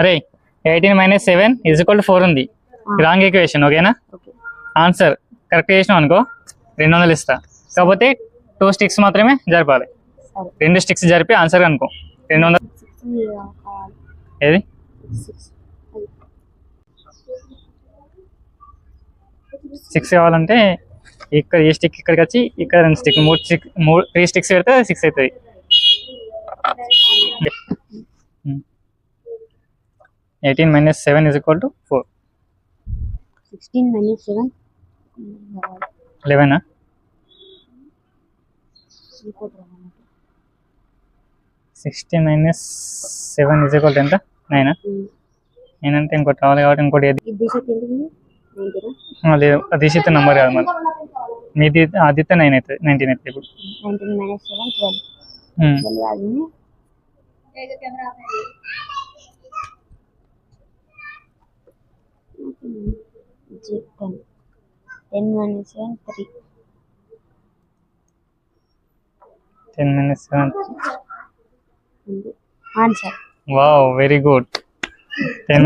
అరే eighteen minus seven is equal four ఉంది. Wrong equation ఓకేనా ఓకే. ఆన్సర్ కరెక్ట్ చేసినావు అనుకో రెండు వందలు ఇస్తా. కాకపోతే టూ స్టిక్స్ మాత్రమే జరపాలి. రెండు స్టిక్స్ జరిపి ఆన్సర్ అనుకో. రెండు వందలు ఏది? సిక్స్ సిక్స్ కావాలంటే ఇక్కడ ఈ స్టిక్ ఇక్కడికి వచ్చి ఇక్కడ రెండు స్టిక్ మూడు స్టిక్ మూడు త్రీ స్టిక్స్ పెడితే సిక్స్ అవుతుంది. Eighteen minus seven is equal to four sixteen minus seven లెవెనా sixteen minus seven is equal ఎంత? నైనా నైన్ అంటే ఇంకోటి రావాలి కాబట్టి ఇంకోటి లేదు. అది నంబర్ కాదు మరి. మీది ఆదిత్య నైన్ అవుతుంది నైన్టీన్ అవుతుంది ఇప్పుడు. నైన్టీన్ మైనస్ సెవెన్ ట్వెల్వ్ కాదు ten ten minus seven three ten minus seven answer wow very good ten